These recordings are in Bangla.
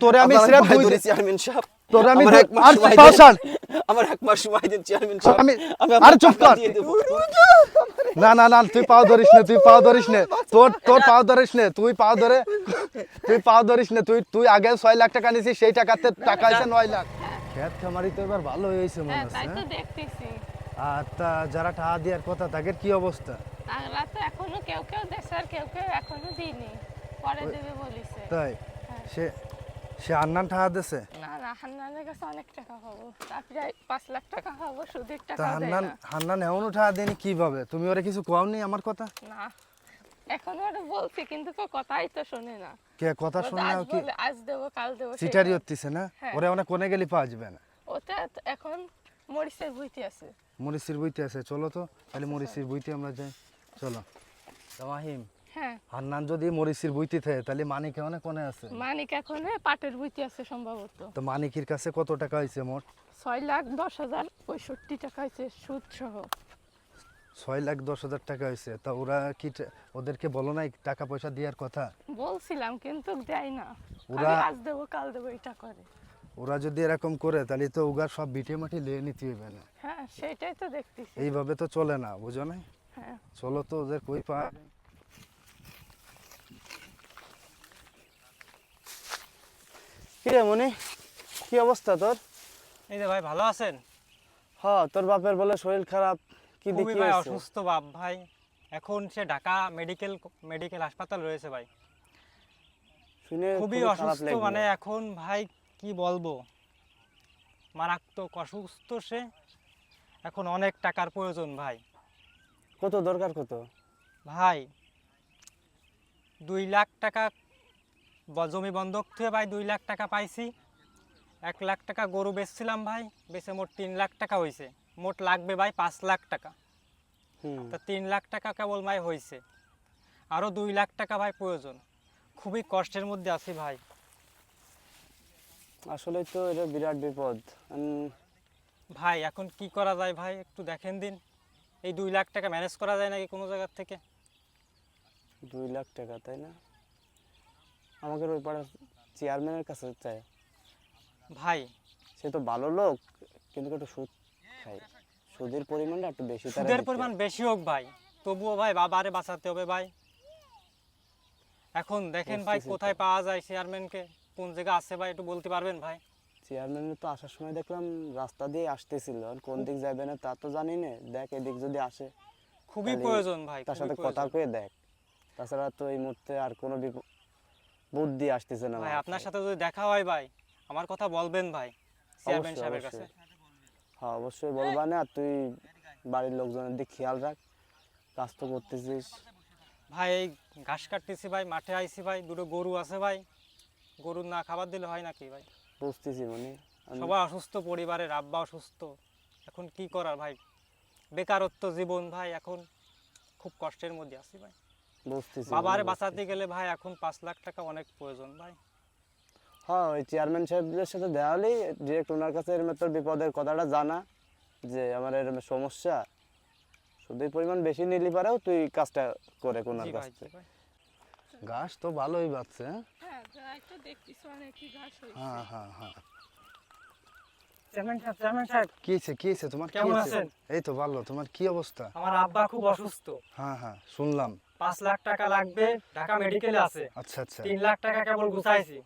তোরে আমি সিরাপ দুই ধরে চেয়ারম্যান সাহেব। তোরে আমি আর পাউসান। আমার এক মাস সময় দিন চেয়ারম্যান সাহেব। আমি- আরে চুপ কর। না না না তুই পাও ধরিস না তুই পাও ধরিস না। তোর তোর পাও ধরিস না তুই পাও ধরে তুই পাও ধরিস না তুই তুই আগে ছয় লাখ টাকা নিছিস সেই টাকাতে টাকা আছে নয় লাখ। খেত খামারি তো এবার ভালো হয়েছে মনে হ্যাঁ হচ্ছে তাই তো হ্যাঁ? দেখতেছি। আর তা যারা টাকা দেওয়ার কথা তাদের কি অবস্থা? তারা তো এখনও কেউ কেউ দেশে আর কেউ কেউ এখনও দিইনি পরে দেবে বলিছে। তাই? হ্যাঁ। সে সে আন্নান টাকা দিছে? না না হান্নানের কাছে অনেক টাকা পাবো। তা প্রায় পাঁচ লাখ টাকা পাবো সুদের তা টাকা দেয় হান্নান না। হান্নান এমনও টাকা দেয়নি কীভাবে? তুমি ওরা কিছু কও নি আমার কথা? না এখন ওরা বলছি কিন্তু কেউ কথাই তো শোনে না। কে কথা ও তো শুনে আজ কি? বলে আজ দেবো কাল দেবো চিটারি সেটা- হচ্ছে না? হ্যাঁ। ওরা অনেক কোনে গেলে পাওয়া যাবে না। ওটা তো এখন মরিচের বইতে আছে। মরিচির বইতে আছে চলো তো। তাহলে মরিচির বইতে আমরা যাই। চলো। তা মাহিম হ্যাঁ। হান্নান যদি মরিচির বইতে থাকে তাহলে মানিক অনেক কোনে আছে? মানিক এখন পাটের বইতে আছে সম্ভবত। তো মানিকের কাছে কত টাকা হয়েছে মোট? ছয় লাখ দশ হাজার পঁয়ষট্টি টাকা হয়েছে সুদ সহ ছয় লাখ দশ হাজার টাকা হয়েছে তা ওরা কি ওদেরকে বলো নাই টাকা পয়সা দেওয়ার কথা? বলছিলাম কিন্তু দেয় না। ওরা- আজ দেবো কাল দেবো এটা করে। ওরা যদি এরকম করে তাহলে তো ওগার সব বিটে মাটি লিয়ে নিতে হবে না। হ্যাঁ সেটাই তো দেখতেছি। এইভাবে তো চলে না বুঝো না হ্যাঁ। চলো তো ওদের কই পা কি রে মনি কি অবস্থা তোর? এই যে ভাই ভালো আছেন? হ তোর বাপের বলে শরীর খারাপ কি দেখি ভাই অসুস্থ বাপ ভাই। এখন সে ঢাকা মেডিকেল মেডিকেল হাসপাতাল রয়েছে ভাই। শুনে খুবই অসুস্থ মানে এখন ভাই কি বলব? মারাত্মক অসুস্থ সে। এখন অনেক টাকার প্রয়োজন ভাই। কত দরকার কত? ভাই দুই লাখ টাকা জমি বন্ধক থেকে ভাই দুই লাখ টাকা পাইছি। এক লাখ টাকা গরু বেচছিলাম ভাই বেচে মোট তিন লাখ টাকা হয়েছে মোট লাগবে ভাই পাঁচ লাখ টাকা। তা তিন লাখ টাকা কেবল ভাই হয়েছে আরও দুই লাখ টাকা ভাই প্রয়োজন। খুবই কষ্টের মধ্যে আছি ভাই। আসলে তো এটা বিরাট বিপদ। ভাই এখন কি করা যায় ভাই? একটু দেখেন দিন। এই দুই লাখ টাকা ম্যানেজ করা যায় নাকি কোনো জায়গার থেকে? দুই লাখ টাকা তাই না? আমাকে ওই পাড়ার চেয়ারম্যানের কাছে চাই ভাই। সে তো ভালো লোক কিন্তু একটু সুদ খায়। সুদের পরিমাণটা একটু বেশি সুদের পরিমাণ বেশি হোক ভাই। তবুও ভাই বাবারে বাঁচাতে হবে ভাই। এখন দেখেন ভাই কোথায় পাওয়া যায় চেয়ারম্যানকে কোন জায়গা আছে ভাই একটু বলতে পারবেন ভাই? চেয়ারম্যানের তো আসার সময় দেখলাম রাস্তা দিয়ে আসতেছিল। আর কোন দিক যাবে না তা তো জানি না। দেখ এদিক যদি আসে খুবই প্রয়োজন ভাই তার সাথে কথা। কয়ে দেখ। তাছাড়া তো এই মুহূর্তে আর কোনো বুদ্ধি আসতেছে না ভাই আপনার সাথে যদি দেখা হয় ভাই আমার কথা বলবেন ভাই চেয়ারম্যান সাহেবের কাছে। হ্যাঁ অবশ্যই বলবা না আর তুই বাড়ির লোকজনের দিক খেয়াল রাখ কাজ তো করতেছিস। ভাই এই ঘাস কাটতেছি ভাই মাঠে আইছি ভাই দুটো গরু আছে ভাই গরুর না খাবার দিলে হয় নাকি ভাই? বুঝতেছি মানে সবাই অসুস্থ পরিবারের আব্বা অসুস্থ এখন কি করার ভাই? বেকারত্ব জীবন ভাই এখন খুব কষ্টের মধ্যে আছি ভাই। বুঝতেছি বাবারে বাঁচাতে গেলে ভাই এখন পাঁচ লাখ টাকা অনেক প্রয়োজন ভাই। হ্যাঁ ওই চেয়ারম্যান সাহেবদের সাথে দেওয়া হলেই ডিরেক্ট ওনার কাছে এরম তোর বিপদের কথাটা জানা যে আমার এরম সমস্যা শুধু পরিমাণ বেশি নিলি পারেও তুই কাজটা করে কোনার কাছে ঘাস তো ভালোই বাচ্ছে হ্যাঁ? হ্যাঁ হ্যাঁ হ্যাঁ হ্যাঁ চেয়ারম্যান সাহেব চেয়ারম্যান সাহেব। কি হয়েছে কি হয়েছে? তোমার কেমন? আছেন? এই তো ভালো তোমার কি অবস্থা? আমার আব্বা খুব অসুস্থ। হ্যাঁ হ্যাঁ শুনলাম। পাঁচ লাখ টাকা লাগবে ঢাকা মেডিকেলে আছে। আচ্ছা আচ্ছা। তিন লাখ টাকা কেবল গুছাইছি।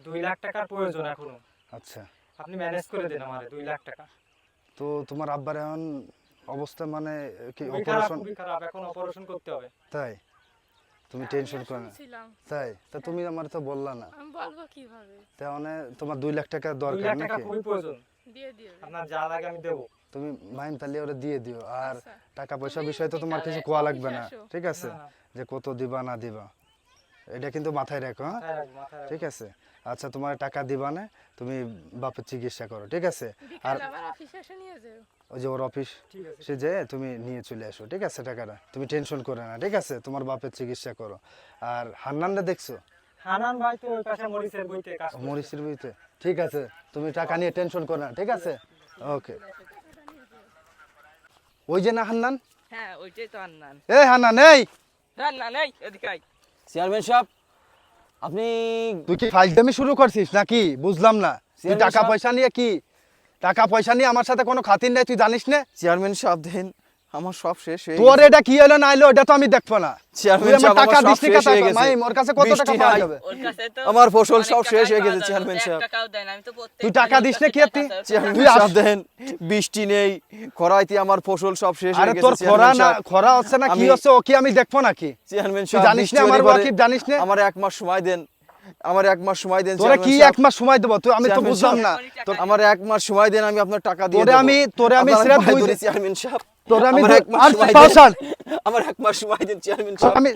দুই লাখ টাকার প্রয়োজন এখনও। আচ্ছা। আপনি ম্যানেজ করে দিন আমার দুই লাখ টাকা। তো তোমার আব্বার এখন অবস্থা মানে কি অপারেশন খুবই খারাপ। এখন অপারেশন করতে হবে। তাই? তুমি টেনশন করো না। তাই? তা তুমি আমার তো বললা না। আমি বলব কীভাবে? তা মানে তোমার দুই লাখ টাকা দুই দরকার লাখ টাকা খুবই প্রয়োজন। দিয়ে দিও। আপনার যা লাগে আমি দেবো। তুমি মাইন তাহলে ওরা দিয়ে দিও। আর আচ্ছা। টাকা পয়সা বিষয়ে তো তোমার কিছু কোয়া লাগবে না। ঠিক আছে। যে কত দিবা না দিবা। এটা কিন্তু মাথায় রাখো হ্যাঁ? ঠিক আছে? আচ্ছা তোমার টাকা দিবা না তুমি বাপের চিকিৎসা করো ঠিক আছে? আর বিকালে অফিসে এসে নিয়ে যাও। ওই যে ওর অফিস সে যে তুমি নিয়ে চলে আসো ঠিক আছে টাকাটা? তুমি টেনশন করে না ঠিক আছে? তোমার বাপের চিকিৎসা করো। আর হান্নানটা দেখছ? হানান ভাই তো ওই পাশে মরিচের বইতে কাজ। মরিচের বইতে। ঠিক আছে? তুমি টাকা নিয়ে টেনশন করো না ঠিক আছে? ওকে ওই যে না হান্নান? হ্যাঁ ওইটাই তো হান্নান। এই হান্নান এই! হান্নান এই এদিকে চেয়ারম্যান সাহেব আপনি তুই কি ফাইজদামি শুরু করছিস নাকি? বুঝলাম না। তুই টাকা পয়সা নিয়ে কি টাকা পয়সা নিয়ে আমার সাথে কোনো খাতির নেই তুই জানিস না? চেয়ারম্যান সাহেব দেন আমার সব শেষ হয়ে তোর এটা কি হলো না এলো এটা তো আমি দেখব না। চেয়ারম্যান সাহেব, টাকা হয়ে। মাই ওর কাছে কত টাকা পাওয়া যাবে? ওর কাছে তো আমার ফসল সব শেষ হয়ে গেছে, চেয়ারম্যান সাহেব। টাকাও দেয় আমি তো প্রত্যেক তুই টাকা দিস না কি তুই? আস- সাহেব দেন বৃষ্টি নেই খরাইতে আমার ফসল সব শেষ হয়ে গেছে তোর খরা না খরা হচ্ছে না কি হচ্ছে ও কি আমি দেখব নাকি? চেয়ারম্যান সাহেব জানিস না আমার হলে ওয়াকিব জানিস না? আমার এক মাস সময় দেন আমার এক মাস সময় দেন তোরে কি এক মাস সময় দেবো? তুই আমি তো বুঝলাম না। তোর আমার এক মাস সময় দেন আমি আপনার টাকা দিয়ে তোরে আমি- তোরে আমি সিরাপ দুই চেয়ারম্যান সাহেব। তোরে আমি আর পাউসান। আমার এক মাস সময় দেন চেয়ারম্যান আমি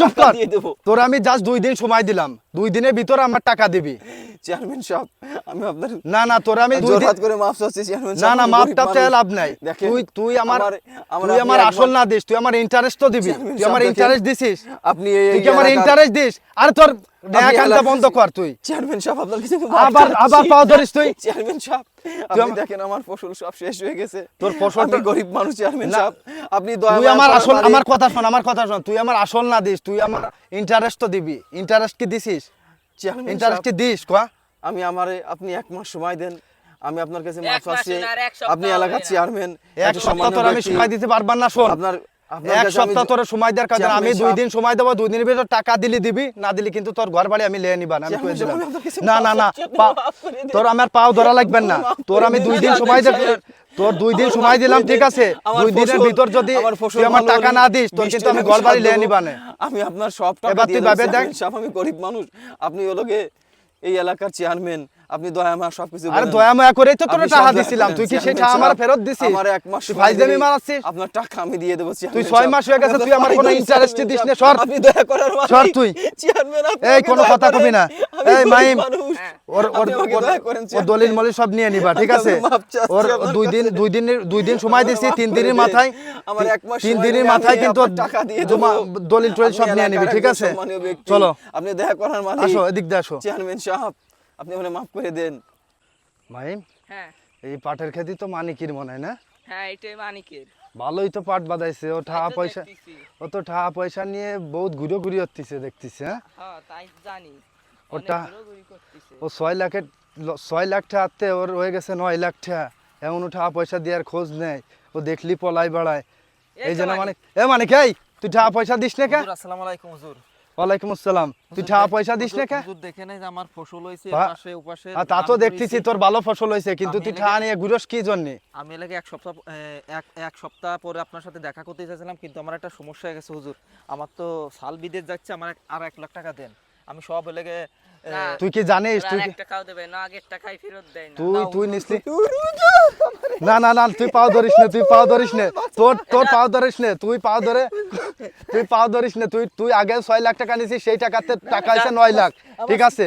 চুপ কর। দিয়ে দেবো। তোর আমি জাস্ট দুই দিন সময় দিলাম। দুই দিনের ভিতর আমার টাকা দিবি। চেয়ারম্যান সাহেব আমি আপনার না না তোর আমি দুই দিন করে মাফ চাচ্ছি চেয়ারম্যান না না গরিব টাপ চাই লাভ নাই। তুই তুই আমার তুই আমার আসল না দিস তুই আমার ইন্টারেস্ট তো দিবি। তুই আমার ইন্টারেস্ট দিছিস। আপনি তুই আমার ইন্টারেস্ট দিস? আরে তোর এলাকার- বন্ধ কর তুই। চেয়ারম্যান সাহেব আপনার কাছে আবার মাফ আবার পাও ধরিস তুই। চেয়ারম্যান সাহেব আপনি দেখেন আমার ফসল সব শেষ হয়ে গেছে। তোর আমি গরিব মানুষ চেয়ারম্যান না। সাহেব। আপনি তুই আমার আসল আমার কথা শোন আমার কথা শোন। তুই আমার আসল না দিস তুই আমার ইন্টারেস্ট তো দিবি। ইন্টারেস্ট কি দিছিস? ইন্টারেস্ট কি দিস কয়া? আমি আমারে আপনি এক মাস সময় দেন। আমি আপনার কাছে মাফ চাচ্ছি আপনি এলাকার চেয়ারম্যান এক সপ্তাহ আমি সময় দিতে পারবার না শোন। আপনার এক সপ্তাহ তোর সময় দেওয়ার না। আমি দুই দিন সময় দেবো দুই দিনের ভিতর টাকা দিলি দিবি না দিলি কিন্তু তোর ঘর বাড়ি আমি লিয়ে নিবা না না না না। তোর আমার পাও ধরা লাগবেন না। তোর আমি দুই দিন সময় দেব তোর দুই দিন সময় দিলাম ঠিক আছে? দুই দিনের ভিতর যদি আমার টাকা না দিস তোর কিন্তু আমি ঘর বাড়ি লিয়ে নিবা না আমি আপনার সব টাকা এবার তুই ভাবে দেখ। আমি গরিব মানুষ। আপনি হলোগে এই এলাকার চেয়ারম্যান আপনি দয়া মায়া সবকিছু আরে বলেন। দয়া মায়া করেই তো তোর টাকা দিছিলাম। তুই কি সেই টাকা আমার ফেরত দিছিস? আমার এক মাস ফাইজলামি আপনার টাকা আমি দিয়ে দেবো তুই চেয়ারম্যান ছয় সাহেব। মাস হয়ে গেছে, তুই আমার কোনো দিস না, সর। আপনি দয়া করার মালিক। সর তুই। চেয়ারম্যান আপনি এই কোনো কথা কবি না। এই মাইম ওর ওর ওর-। দলিল মলিল সব নিয়ে নিবা ঠিক আছে? ওর দুই দিন দুই দিনের দুই দিন সময় দিছি তিন দিনের মাথায় আমার এক মাস তিন দিনের মাথায় কিন্তু টাকা দিয়ে জমা দলিল টলিল সব নিয়ে নিবি ঠিক আছে? চলো। আপনি দেখা করার মালিক। আসো এদিক দিয়ে আসো। চেয়ারম্যান সাহেব আপনি আমাকে মাফ করে দেন। মাইম হ্যাঁ। এই পাটের খেতি তো মানিকির মনে হয় না? হ্যাঁ এটাই মানিকের। ভালোই তো পাট বাদাইছে ও টাকা পয়সা ও তো টাকা পয়সা নিয়ে বহুত ঘুরে ঘুরে হচ্ছে দেখতেছি হ্যাঁ? হ্যাঁ তাই জানি। ওটা- ও ছয় লাখের ছয় লাখ টাকাতে ওর হয়ে গেছে নয় লাখ টাকা এমন ও টাকা পয়সা দেওয়ার খোঁজ নেই। ও দেখলি পলাই বাড়ায়। এই এই জন্য মানে এ মানে কে তুই টাকা পয়সা দিস না কে? আসসালামু আলাইকুম হুজুর। ওয়ালাইকুম আসসালাম। তুই টাকা পয়সা দিস না কে? দেখে নাই যে আমার ফসল হইছে পাশে উপাশে আর তা তো দেখতেছি তোর ভালো ফসল হয়েছে কিন্তু তুই ঠা টাকা নিয়ে ঘুরস কি জন্যে? আমি লাগে এক সপ্তাহ এক এক সপ্তাহ পরে আপনার সাথে দেখা করতে চাইছিলাম কিন্তু আমার একটা সমস্যা হয়ে গেছে হুজুর। আমার তো সাল বিদেশ যাচ্ছে আমার আর এক লাখ টাকা দেন। আমি সব না, তুই কি জানিস? তুই আর কি- এক টাকাও দেবে না আগের টাকাই ফেরত দেয় না। তুই না, তুই নিসলি না। না না তুই পাও ধরিস না তুই পাও ধরিস না। তোর তোর পাও ধরিস না তুই পাও ধরে তুই পাও ধরিস না তুই তুই আগে ছয় লাখ টাকা নিছিস সেই টাকাতে টাকা হয়েছে নয় লাখ। ঠিক আছে?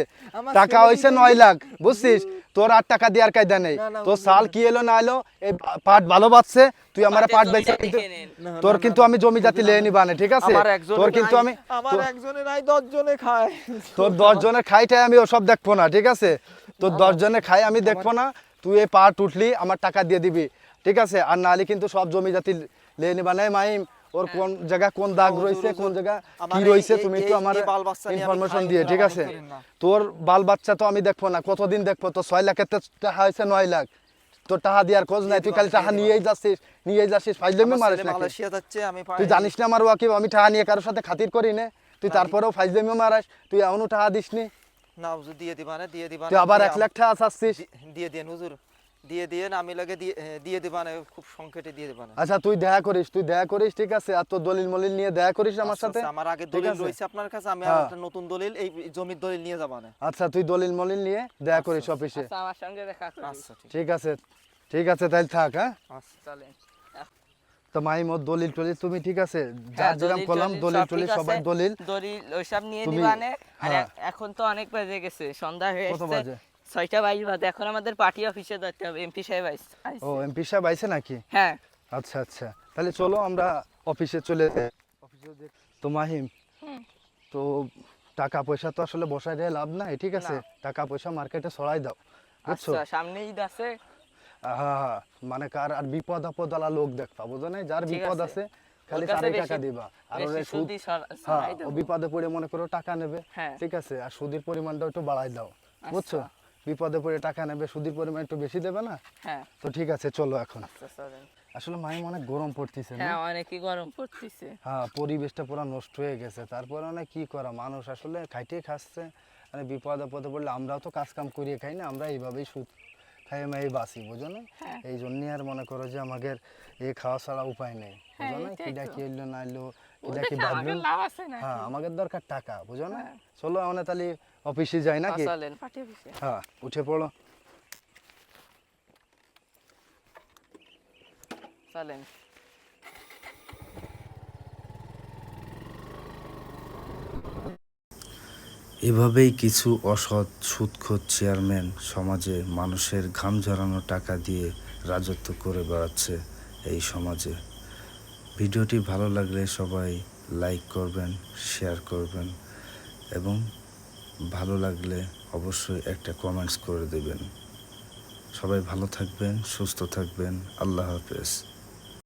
টাকা হয়েছে নয় লাখ বুঝছিস? তোর আর টাকা দেওয়ার কায়দা নেই। তোর সাল কি এলো না এলো এই পাট ভালো বাড়ছে তুই আমার পাট বেচে। তোর কিন্তু আমি জমি জাতি লেয়ে নিবা না ঠিক আছে? তোর কিন্তু আমি আমার একজনের নাই দশ জনে খায়। তোর দশ জনের খাইটাই আমি ওসব দেখব না ঠিক আছে? তোর দশ জনে খাই আমি দেখব না তুই এই পাট উঠলি আমার টাকা দিয়ে দিবি ঠিক আছে? আর নাহলে কিন্তু সব জমি জাতি লেয়ে নিবা নাই মাইম ওর কোন জায়গা কোন দাগ রয়েছে কোন জায়গা কি রয়েছে তুমি একটু আমার ইনফরমেশন দিয়ে ঠিক আছে? তোর বাল বাচ্চা তো আমি দেখব না কতদিন দেখব? তো ছয় লাখের তো টাকা হয়েছে নয় লাখ। তোর টাকা দেওয়ার খোঁজ নাই তুই খালি টাকা নিয়েই যাচ্ছিস নিয়েই যাচ্ছিস ফাইজলামি মারিস আমি তুই জানিস না আমার ওয়াকিব আমি টাকা নিয়ে কারোর সাথে খাতির করি না। তুই তারপরেও ফাইজলামি মারাস তুই এমনও টাকা দিস নি না হুজুর দিয়ে দিবা না দিয়ে দিবা তুই আবার এক লাখ টাকা চাচ্ছিস? দি- দিয়ে হুজুর। দিয়ে দিয়ে না আমি লাগে দিয়ে দিয়ে দিবা না খুব সংকেটে দিয়ে দিবা না। আচ্ছা তুই দেখা করিস তুই দেখা করিস ঠিক আছে? আর তোর দলিল মলিল নিয়ে দেখা করিস আমার আচ্ছা, সাথে? আচ্ছা, আমার আগে দলিল আছে? রয়েছে আপনার কাছে আমি হ্যাঁ। আর একটা নতুন দলিল এই জমির দলিল নিয়ে যাবা না। আচ্ছা তুই দলিল মলিল নিয়ে দেখা করিস অফিসে। আচ্ছা আমার সঙ্গে দেখা করিস। আচ্ছা ঠিক। আছে ঠিক আছে তাহলে থাক হ্যাঁ? আচ্ছা। চলেন। তো মাই মোর দলিল টলিল তুমি ঠিক আছে? হ্যাঁ, যার যেরকম দলিল টলিল দলিল টলিল সবার দলিল। দলিল ওইসব নিয়ে দিবানে আর হ্যাঁ। এখন তো অনেক বাজে গেছে সন্ধ্যা হয়ে কত বাজে? ছয়টা বাইশ বাজে। এখন আমাদের পার্টি অফিসে যেতে হবে এমপি সাহেব আইস-। ও এমপি সাহেব আইছে নাকি? হ্যাঁ। আচ্ছা আচ্ছা। তাহলে চলো আমরা অফিসে চলে অফিসে তো মাহিম তো টাকা পয়সা তো আসলে বসায় রেখে লাভ নাই ঠিক আছে? টাকা পয়সা মার্কেটে ছড়াই দাও বুঝছ? আচ্ছা সামনে ঈদ আছে। হ্যাঁ মানে কার আর বিপদ আপদ আলা লোক দেখবা বুঝো নাই? যার বিপদ আছে। খালি তারই টাকা দিবা। আর ওরে সুদ হ্যাঁ ও বিপদে পড়ে মনে করো টাকা নেবে হ্যাঁ। ঠিক আছে? আর সুদের পরিমাণটা একটু বাড়াই দাও বুঝছ? আচ্ছা। বিপদে পড়ে টাকা নেবে সুদের পরিমাণ একটু বেশি দেবে না? হ্যাঁ। তো ঠিক আছে চলো এখন। আচ্ছা, আসলে মাই অনেক গরম পড়তেছে না? হ্যাঁ অনেকই গরম পড়তেছে। হ্যাঁ পরিবেশটা পুরো নষ্ট হয়ে গেছে। তারপরে অনেক কি করা? মানুষ আসলে খাইতে খাচ্ছে। মানে বিপদ আপদে পড়লে আমরাও তো কাজ কাম করিয়ে খাই না আমরা এইভাবেই সুদ খাই আমি বাঁচি বুঝো না? হ্যাঁ। এই জন্যই আর মনে করো যে আমাদের এ খাওয়া ছাড়া উপায় নেই বুঝো না? হ্যাঁ, কিডা কি এলো না এলো কি কি লাভ আছে না হ্যাঁ আমাদের দরকার টাকা বুঝো না? হ্যাঁ। চলো আমরা তাহলে অফিসে যাই নাকি? চলেন হ্যাঁ উঠে পড়ো। চলেন। এভাবেই কিছু অসৎ সুদখোর চেয়ারম্যান সমাজে মানুষের ঘাম ঝরানো টাকা দিয়ে রাজত্ব করে বেড়াচ্ছে এই সমাজে। ভিডিওটি ভালো লাগলে সবাই লাইক করবেন, শেয়ার করবেন এবং ভালো লাগলে অবশ্যই একটা কমেন্টস করে দেবেন। সবাই ভালো থাকবেন, সুস্থ থাকবেন। আল্লাহ হাফেজ।